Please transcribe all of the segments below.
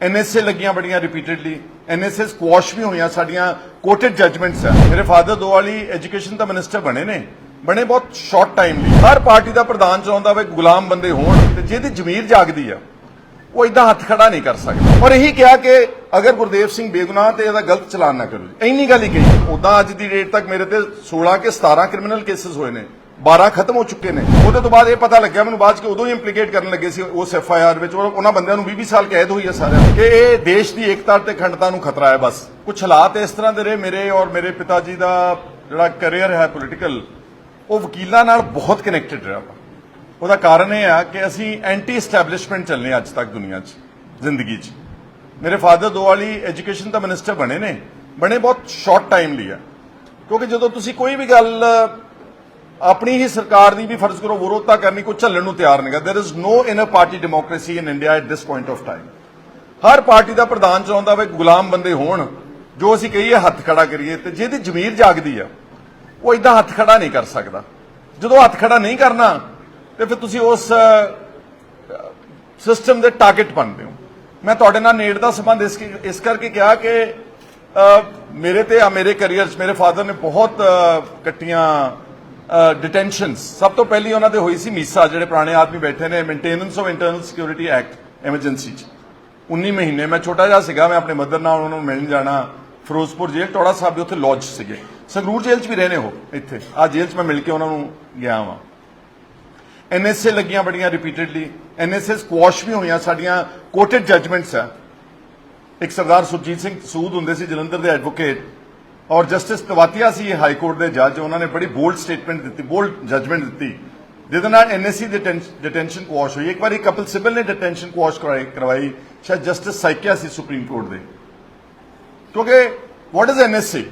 NSA ਲੱਗੀਆਂ ਬੜੀਆਂ repeatedly NSA ਸਕੁਆਸ਼ ਵੀ ਹੋਈਆਂ, ਸਾਡੀਆਂ ਕੋਟਡ ਜਜਮੈਂਟਸ ਆ। ਮੇਰੇ ਫਾਦਰ ਦੋ ਵਾਲੀ ਐਜੂਕੇਸ਼ਨ ਦਾ ਮਿਨਿਸਟਰ ਬਣੇ ਨੇ। ਬਣੇ ਬਹੁਤ ਸ਼ਾਰਟ ਟਾਈਮ ਲਈ। ਹਰ ਪਾਰਟੀ ਦਾ ਪ੍ਰਧਾਨ ਚਾਹੁੰਦਾ ਵੇ ਗੁਲਾਮ ਬੰਦੇ ਹੋਣ ਤੇ ਜਿਹਦੀ ਜ਼ਮੀਰ ਜਾਗਦੀ ਆ, ਉਹ ਇਦਾਂ ਹੱਥ ਖੜਾ ਨਹੀਂ ਕਰ ਸਕਦਾ। ਔਰ ਇਹੀ ਕਿਹਾ ਕਿ ਅਗਰ ਗੁਰਦੇਵ ਸਿੰਘ ਬੇਗੁਨਾਹ ਤੇ ਇਹਦਾ ਗਲਤ ਚਲਾਨ ਨਾ ਕਰੋ। ਇੰਨੀ ਗੱਲ ਹੀ ਕਹੀ। ਉਦਾਂ ਅੱਜ ਦੀ ਡੇਟ ਤੱਕ ਮੇਰੇ ਤੇ 16 ਕੇ 17 ਕ੍ਰਿਮੀਨਲ ਕੇਸਸ ਹੋਏ ਨੇ। 12 ਖਤਮ ਹੋ ਚੁੱਕੇ ਨੇ। ਉਹਦੇ ਤੋਂ ਬਾਅਦ ਇਹ ਪਤਾ ਲੱਗਿਆ ਮੈਨੂੰ ਬਾਅਦ ਚ ਕਿ ਉਦੋਂ ਹੀ ਇੰਪਲੀਕੇਟ ਕਰਨ ਲੱਗੇ ਸੀ ਉਸ ਐਫ ਆਈ ਆਰ ਵਿੱਚ। ਔਰ ਉਹਨਾਂ ਬੰਦਿਆਂ ਨੂੰ 20 ਸਾਲ ਕੈਦ ਹੋਈ ਹੈ ਸਾਰਿਆਂ ਨੂੰ। ਕਿ ਇਹ ਦੇਸ਼ ਦੀ ਏਕਤਾ ਤੇ ਅਖੰਡਤਾ ਨੂੰ ਖਤਰਾ ਹੈ ਬਸ। ਕੁਝ ਹਾਲਾਤ ਇਸ ਤਰ੍ਹਾਂ ਦੇ ਰਹੇ ਮੇਰੇ ਔਰ ਮੇਰੇ ਪਿਤਾ ਜੀ ਦਾ ਜਿਹੜਾ ਕੈਰੀਅਰ ਹੈ ਪੋਲੀਟੀਕਲ ਉਹ ਵਕੀਲਾਂ ਨਾਲ ਬਹੁਤ ਕਨੈਕਟਡ ਰਿਹਾ ਵਾ ਉਹਦਾ ਕਾਰਨ ਇਹ ਆ ਕਿ ਅਸੀਂ ਐਂਟੀ ਐਸਟੈਬਲਿਸ਼ਮੈਂਟ ਚੱਲਨੇ ਅੱਜ ਤੱਕ ਦੁਨੀਆ 'ਚ, ਜ਼ਿੰਦਗੀ 'ਚ। ਮੇਰੇ ਫਾਦਰ ਦੋ ਵਾਲੀ ਐਜੂਕੇਸ਼ਨ ਦਾ ਮਿਨਿਸਟਰ ਬਣੇ ਨੇ। ਬਣੇ ਬਹੁਤ ਸ਼ਾਰਟ ਟਾਈਮ ਲਈ ਆ। ਕਿਉਂਕਿ ਜਦੋਂ ਤੁਸੀਂ ਕੋਈ ਵੀ ਗੱਲ ਆਪਣੀ ਹੀ ਸਰਕਾਰ ਦੀ ਵੀ ਫਰਜ਼ ਕਰੋ ਵਿਰੋਧਤਾ ਕਰਨੀ ਕੋਈ ਝੱਲਣ ਨੂੰ ਤਿਆਰ ਨਹੀਂਗਾ there is no inner party democracy in India at this point of time Har party ਦਾ ਪ੍ਰਧਾਨ ਚਾਹੁੰਦਾ ਵੇ ਗੁਲਾਮ ਬੰਦੇ ਹੋਣ ਜੋ ਅਸੀਂ ਕਹੀਏ ਹੱਥ ਖੜਾ ਕਰੀਏ ਤੇ ਜਿਹਦੀ ਜ਼ਮੀਰ ਜਾਗਦੀ ਆ ਉਹ ਇਦਾਂ ਹੱਥ ਖੜਾ ਨਹੀਂ ਕਰ ਸਕਦਾ ਜਦੋਂ ਹੱਥ ਖੜਾ ਨਹੀਂ ਕਰਨਾ ਤੇ ਫਿਰ ਤੁਸੀਂ ਉਸ ਸਿਸਟਮ ਦੇ ਟਾਰਗੇਟ ਬਣਦੇ ਹੋ ਮੈਂ ਤੁਹਾਡੇ ਨਾਲ ਨੇੜ ਦਾ ਸੰਬੰਧ ਇਸ ਇਸ ਕਰਕੇ ਕਿਹਾ ਕਿ ਅ, ਮੇਰੇ ਤੇ ਆ ਮੇਰੇ ਕੈਰੀਅਰ 'ਚ ਮੇਰੇ ਫਾਦਰ ਨੇ ਬਹੁਤ ਅ, ਕੱਟੀਆਂ ਡਿਟੈਂਸ਼ਨਸ ਸਭ ਤੋਂ ਪਹਿਲੀ ਉਹਨਾਂ ਦੇ ਹੋਈ ਸੀ ਮੀਸਾ, ਜਿਹੜੇ ਪੁਰਾਣੇ ਆਦਮੀ ਬੈਠੇ ਨੇ maintenance of internal security act emergency 'ਚ। 19 ਮਹੀਨੇ, ਮੈਂ ਛੋਟਾ ਜਿਹਾ ਸੀਗਾ, ਮੈਂ ਆਪਣੇ ਮਦਰ ਨਾਲ ਉਹਨਾਂ ਨੂੰ ਮਿਲਣ ਜਾਣਾ, ਫਿਰੋਜ਼ਪੁਰ ਜੇਲ੍ਹ, ਟੋੜਾ ਸਾਹਿਬ ਦੇ ਉੱਥੇ ਲੌਜ ਸੀਗੇ। ਸੰਗਰੂਰ ਜੇਲ੍ਹ 'ਚ ਵੀ ਰਹਨੇ ਹੋ ਇੱਥੇ। ਆ ਜੇਲ੍ਹ 'ਚ ਮੈਂ ਮਿਲ ਕੇ ਉਹਨਾਂ ਨੂੰ ਗਿਆ ਵਾਂ। ਐਨਐਸਏ ਲੱਗੀਆਂ ਬੜੀਆਂ ਰਿਪੀਟਡਲੀ ਐਨਐਸਏ ਸਕੁਆਸ਼ ਵੀ ਹੋਈਆਂ, ਸਾਡੀਆਂ ਕੋਟਡ ਜਜਮੈਂਟਸ ਆ। ਇੱਕ ਸਰਦਾਰ ਸੁਰਜੀਤ ਸਿੰਘ ਸੂਦ ਹੁੰਦੇ ਸੀ, ਜਲੰਧਰ ਦੇ ਐਡਵੋਕੇਟ ਔਰ ਜਸਟਿਸ ਤਵਾਤੀਆ ਸੀ ਹਾਈ ਕੋਰਟ ਦੇ ਜੱਜ, ਉਹਨਾਂ ਨੇ ਬੜੀ ਬੋਲਡ ਸਟੇਟਮੈਂਟ ਦਿੱਤੀ ਬੋਲਡ ਜਜਮੈਂਟ ਦਿੱਤੀ। ਜਿਹਦੇ ਨਾਲ ਐਨਐਸਸੀ ਦੀ ਡਿਟੈਂਸ਼ਨ ਕੁਆਸ਼ ਹੋਈ। ਇੱਕ ਵਾਰੀ ਕਪਿਲ ਸਿਬਲ ਨੇ ਡਿਟੈਂਸ਼ਨ ਕੁਆਸ਼ ਕਰਵਾਈ ਕਰਵਾਈ। ਸ਼ਾਇਦ ਜਸਟਿਸ ਸਾਈਕਿਆ ਸੀ ਸੁਪਰੀਮ ਕੋਰਟ ਦੇ। ਕਿਉਂਕਿ ਵਾਟ ਇਜ਼ ਐਨਐਸਸੀ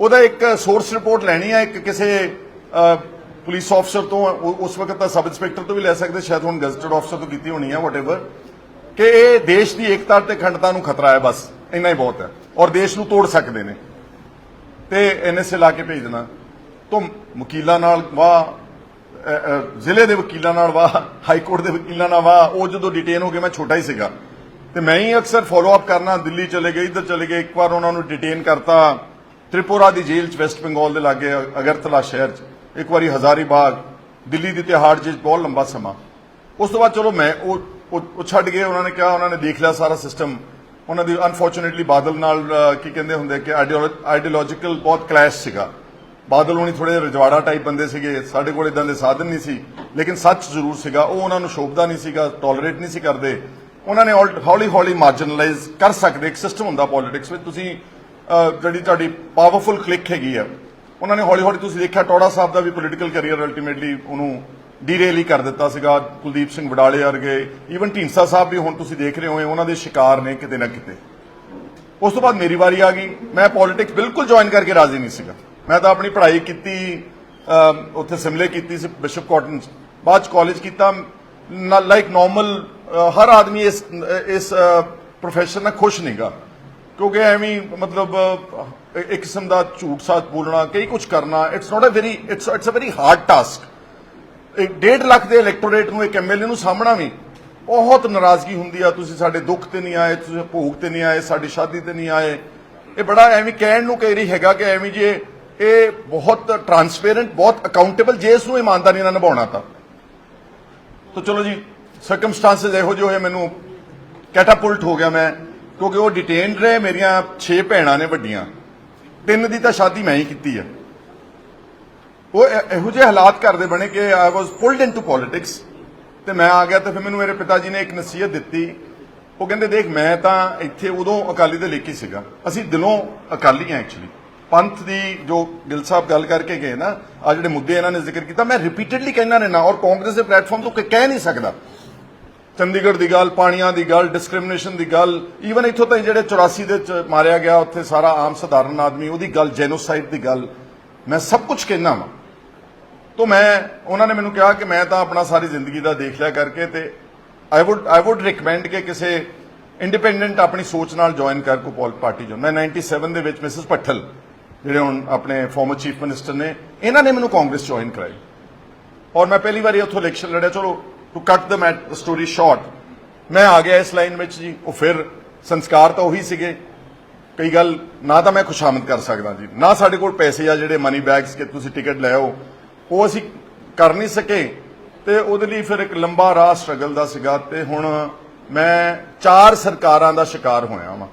ਉਹਦਾ ਇੱਕ ਸੋਰਸ ਰਿਪੋਰਟ ਲੈਣੀ ਹੈ ਇੱਕ ਕਿਸੇ ਪੁਲਿਸ ਅਫਸਰ ਤੋਂ ਉਸ ਵਕਤ ਤਾਂ ਸਬ ਇੰਸਪੈਕਟਰ ਤੋਂ ਵੀ ਲੈ ਸਕਦੇ, ਸ਼ਾਇਦ ਹੁਣ ਗਜ਼ਟਡ ਅਫਸਰ ਤੋਂ ਕੀਤੀ ਹੋਣੀ ਹੈ ਵਾਟਐਵਰ ਕਿ ਇਹ ਦੇਸ਼ ਦੀ ਏਕਤਾ ਤੇ ਅਖੰਡਤਾ ਨੂੰ ਖਤਰਾ ਹੈ ਬਸ, ਇੰਨਾ ਹੀ ਬਹੁਤ ਹੈ। ਔਰ ਦੇਸ਼ ਨੂੰ ਤੋੜ ਸਕਦੇ ਨੇ। ਤੇ ਐਨਐਸਏ ਲਾ ਕੇ ਭੇਜ ਦੇਣਾ। ਤੋਂ ਵਕੀਲਾਂ ਨਾਲ ਵਾਹ ਜ਼ਿਲ੍ਹੇ ਦੇ ਵਕੀਲਾਂ ਨਾਲ ਵਾਹ, ਹਾਈ ਕੋਰਟ ਦੇ ਵਕੀਲਾਂ ਨਾਲ ਵਾਹ, ਉਹ ਜਦੋਂ ਡਿਟੇਨ ਹੋ ਗਏ, ਮੈਂ ਛੋਟਾ ਹੀ ਸੀਗਾ। ਤੇ ਮੈਂ ਹੀ ਅਕਸਰ ਫਾਲੋ ਅਪ ਕਰਨਾ, ਦਿੱਲੀ ਚਲੇ ਗਏ, ਇੱਧਰ ਚਲੇ ਗਏ, ਇੱਕ ਵਾਰ ਉਹਨਾਂ ਨੂੰ ਡਿਟੇਨ ਕਰਤਾ। ਤ੍ਰਿਪੁਰਾ ਦੀ ਜੇਲ੍ਹ ਚ ਵੈਸਟ ਬੰਗਾਲ ਦੇ ਲਾਗੇ, ਅਗਰਤਲਾ ਸ਼ਹਿਰ ਚ, ਇੱਕ ਵਾਰੀ ਹਜ਼ਾਰੀ ਬਾਗ ਦਿੱਲੀ ਦੀ ਤਿਹਾੜ ਜੇਲ੍ਹ 'ਚ ਬਹੁਤ ਲੰਬਾ ਸਮਾਂ। ਉਸ ਤੋਂ ਬਾਅਦ ਚਲੋ ਮੈਂ ਉਹ ਉਹ ਉਹ ਛੱਡ ਗਏ, ਉਹਨਾਂ ਨੇ ਕਿਹਾ, ਉਹਨਾਂ ਨੇ ਦੇਖ ਲਿਆ ਸਾਰਾ ਸਿਸਟਮ ਉਹਨਾਂ ਦੀ ਅਨਫੋਰਚੂਨੇਟਲੀ ਬਾਦਲ ਨਾਲ ਕੀ ਕਹਿੰਦੇ ਹੁੰਦੇ ਕਿ ਆਈਡੀਓਲੋਜੀਕਲ ਬਹੁਤ ਕਲੈਸ਼ ਸੀਗਾ। ਬਾਦਲ ਹੋਣੀ ਥੋੜੇ ਰਜਵਾੜਾ ਟਾਈਪ ਬੰਦੇ ਸੀਗੇ, ਸਾਡੇ ਕੋਲ ਇਦਾਂ ਦੇ ਸਾਧਨ ਨਹੀਂ ਸੀ। ਲੇਕਿਨ ਸੱਚ ਜ਼ਰੂਰ ਸੀਗਾ, ਉਹ ਉਹਨਾਂ ਨੂੰ ਸ਼ੋਭਦਾ ਨਹੀਂ ਸੀਗਾ ਟੋਲਰੇਟ ਨਹੀਂ ਸੀ ਕਰਦੇ। ਉਹਨਾਂ ਨੇ ਹੌਲੀ ਹੌਲੀ ਮਾਰਜਨਲਾਈਜ਼ ਕਰ ਸਕਦੇ, ਇੱਕ ਸਿਸਟਮ ਹੁੰਦਾ ਪੋਲਿਟਿਕਸ ਵਿੱਚ। ਤੁਸੀਂ ਜਿਹੜੀ ਤੁਹਾਡੀ ਪਾਵਰਫੁਲ ਕਲਿੱਕ ਹੈਗੀ ਆ, ਉਹਨਾਂ ਨੇ ਹੌਲੀ ਹੌਲੀ ਤੁਸੀਂ ਦੇਖਿਆ ਟੋੜਾ ਸਾਹਿਬ ਦਾ ਵੀ ਪੋਲੀਟੀਕਲ ਕੈਰੀਅਰ ਅਲਟੀਮੇਟਲੀ ਉਹਨੂੰ ਡੀਰੇਲ ਹੀ ਕਰ ਦਿੱਤਾ ਸੀਗਾ, ਕੁਲਦੀਪ ਸਿੰਘ ਵਡਾਲੇ ਵਰਗੇ ਈਵਨ ਢੀਂਸਾ ਸਾਹਿਬ ਵੀ ਹੁਣ ਤੁਸੀਂ ਦੇਖ ਰਹੇ ਹੋ ਉਹਨਾਂ ਦੇ ਸ਼ਿਕਾਰ ਨੇ ਕਿਤੇ ਨਾ ਕਿਤੇ। ਉਸ ਤੋਂ ਬਾਅਦ ਮੇਰੀ ਵਾਰੀ ਆ ਗਈ, ਮੈਂ ਪੋਲਿਟਿਕਸ ਬਿਲਕੁਲ ਜੁਆਇਨ ਕਰਕੇ ਰਾਜ਼ੀ ਨਹੀਂ ਸੀਗਾ। ਮੈਂ ਤਾਂ ਆਪਣੀ ਪੜ੍ਹਾਈ ਕੀਤੀ ਉੱਥੇ ਸਿਮਲੇ ਕੀਤੀ ਸੀ ਬਿਸ਼ਪ ਕਾਟਨ 'ਚ ਬਾਅਦ ਚ ਕਾਲਜ ਕੀਤਾ ਲਾਈਕ ਨਾਰਮਲ ਹਰ ਆਦਮੀ ਇਸ ਇਸ ਪ੍ਰੋਫੈਸ਼ਨ ਨਾਲ ਖੁਸ਼ ਨਹੀਂਗਾ ਕਿਉਂਕਿ ਐਵੇਂ ਮਤਲਬ ਇੱਕ ਕਿਸਮ ਦਾ ਝੂਠ ਸਾਚ ਬੋਲਣਾ, ਕਈ ਕੁਝ ਕਰਨਾ it's not a very it's it's a very hard task 1.5 lakh ਦੇ ਇਲੈਕਟੋਰੇਟ ਨੂੰ ਇੱਕ ਐਮਐਲਏ ਨੂੰ ਸਾਹਮਣਾ ਵੀ ਬਹੁਤ ਨਾਰਾਜ਼ਗੀ ਹੁੰਦੀ ਆ। ਤੁਸੀਂ ਸਾਡੇ ਦੁੱਖ ਤੇ ਨਹੀਂ ਆਏ, ਤੁਸੀਂ ਭੋਗ ਤੇ ਨਹੀਂ ਆਏ, ਸਾਡੀ ਸ਼ਾਦੀ ਤੇ ਨਹੀਂ ਆਏ। ਇਹ ਬੜਾ ਐਵੇਂ ਕਹਿਣ ਨੂੰ ਕਈ ਰਹੀ ਹੈਗਾ ਕਿ ਐਵੇਂ ਜੇ ਇਹ ਬਹੁਤ ਟਰਾਂਸਪੇਰੈਂਟ ਬਹੁਤ ਅਕਾਊਂਟੇਬਲ ਜੇ ਇਸ ਨੂੰ ਇਮਾਨਦਾਰੀ ਨਾਲ ਨਿਭਾਉਣਾ ਤਾਂ। ਤਾਂ ਚਲੋ ਜੀ ਸਰਕਮਸਟੈਂਸਸ ਇਹੋ ਜਿਹੇ ਹੋਏ, ਮੈਨੂੰ ਕੈਟਾਪੁਲਟ ਹੋ ਗਿਆ ਮੈਂ, ਕਿਉਂਕਿ ਉਹ ਡਿਟੇਨਡ ਰਹੇ, ਮੇਰੀਆਂ 6 ਭੈਣਾਂ ਨੇ ਵੱਡੀਆਂ। ਤਿੰਨ ਦੀ ਤਾਂ ਸ਼ਾਦੀ ਮੈਂ ਹੀ ਕੀਤੀ ਆ। ਉਹ ਇਹ- ਇਹੋ ਜਿਹੇ ਹਾਲਾਤ ਘਰ ਦੇ ਬਣੇ ਕਿ ਆਈ ਵਾਸ ਪੁਲਡ ਇਨਟੂ ਪੋਲਿਟਿਕਸ ਤੇ ਮੈਂ ਆ ਗਿਆ ਤੇ ਫਿਰ ਮੈਨੂੰ ਮੇਰੇ ਪਿਤਾ ਜੀ ਨੇ ਇੱਕ ਨਸੀਹਤ ਦਿੱਤੀ। ਉਹ ਕਹਿੰਦੇ, ਦੇਖ, ਮੈਂ ਤਾਂ ਇੱਥੇ ਉਦੋਂ ਅਕਾਲੀ ਦੇ ਲੇਖੀ ਸੀਗਾ। ਅਸੀਂ ਦਿਲੋਂ ਅਕਾਲੀ ਹਾਂ ਐਕਚੁਅਲੀ ਪੰਥ ਦੀ ਜੋ ਗਿਲ ਸਾਹਿਬ ਗੱਲ ਕਰਕੇ ਗਏ ਨਾ ਆ ਜਿਹੜੇ ਮੁੱਦੇ ਇਹਨਾਂ ਨੇ ਜ਼ਿਕਰ ਕੀਤਾ, ਮੈਂ ਰਿਪੀਟਡਲੀ ਕਹਿਣਾ ਨੇ ਨਾ ਔਰ ਕਾਂਗਰਸ ਦੇ ਪਲੇਟਫਾਰਮ ਤੋਂ ਕ- ਕਹਿ ਨਹੀਂ ਸਕਦਾ। ਚੰਡੀਗੜ੍ਹ ਦੀ ਗੱਲ, ਪਾਣੀਆਂ ਦੀ ਗੱਲ ਡਿਸਕ੍ਰਿਮੀਨੇਸ਼ਨ ਦੀ ਗੱਲ ਈਵਨ ਇੱਥੋਂ ਤਾਈਂ ਜਿਹੜੇ 84 ਦੇ ਚ ਮਾਰਿਆ ਗਿਆ, ਉੱਥੇ ਸਾਰਾ ਆਮ ਸਧਾਰਨ ਆਦਮੀ, ਉਹਦੀ ਗੱਲ ਜੈਨੋਸਾਈਡ ਦੀ ਗੱਲ, ਮੈਂ ਸਭ ਕੁਝ ਕਹਿਣਾ ਵਾਂ। ਤੋਂ ਮੈਂ, ਉਹਨਾਂ ਨੇ ਮੈਨੂੰ ਕਿਹਾ ਕਿ ਮੈਂ ਤਾਂ ਆਪਣਾ ਸਾਰੀ ਜ਼ਿੰਦਗੀ ਦਾ ਦੇਖ ਲਿਆ ਕਰਕੇ ਤੇ I would I would recommend ਕਿ ਕਿਸੇ ਇੰਡੀਪੈਂਡੈਂਟ ਆਪਣੀ ਸੋਚ ਨਾਲ ਜੁਆਇਨ ਕਰ ਕੋ ਪੋਲ ਪਾਰਟੀ ਜੋ ਮੈਂ 97 ਦੇ ਵਿੱਚ ਮਿਸਿਸ ਪੱਠਲ ਜਿਹੜੇ ਹੁਣ ਆਪਣੇ ਫਾਰਮਰ ਚੀਫ ਮਿਨਿਸਟਰ ਨੇ, ਇਹਨਾਂ ਨੇ ਮੈਨੂੰ ਕਾਂਗਰਸ ਜੁਆਇਨ ਕਰਾਈ। ਔਰ ਮੈਂ ਪਹਿਲੀ ਵਾਰੀ ਉੱਥੋਂ ਇਲੈਕਸ਼ਨ ਲੜਿਆ। ਚਲੋ ਟੂ ਕੱਟ ਦ ਮੈਟ ਸਟੋਰੀ ਸ਼ਾਰਟ ਮੈਂ ਆ ਗਿਆ ਇਸ ਲਾਈਨ ਵਿੱਚ ਜੀ। ਉਹ ਫਿਰ ਸੰਸਕਾਰ ਤਾਂ ਉਹੀ ਸੀਗੇ। ਕਈ ਗੱਲ, ਨਾ ਤਾਂ ਮੈਂ ਖੁਸ਼ਾਮਦ ਕਰ ਸਕਦਾ ਜੀ। ਨਾ ਸਾਡੇ ਕੋਲ ਪੈਸੇ ਆ ਜਿਹੜੇ ਮਨੀ ਬੈਗਸ ਕਿ ਤੁਸੀਂ ਟਿਕਟ ਲੈ ਆਓ। ਉਹ ਅਸੀਂ ਕਰ ਨਹੀਂ ਸਕੇ ਤੇ ਉਹਦੇ ਲਈ ਫਿਰ ਇੱਕ ਲੰਬਾ ਰਾਹ ਸਟਰਗਲ ਦਾ ਸੀਗਾ ਤੇ ਹੁਣ ਮੈਂ ਚਾਰ ਸਰਕਾਰਾਂ ਦਾ ਸ਼ਿਕਾਰ ਹੋਇਆ ਵਾਂ।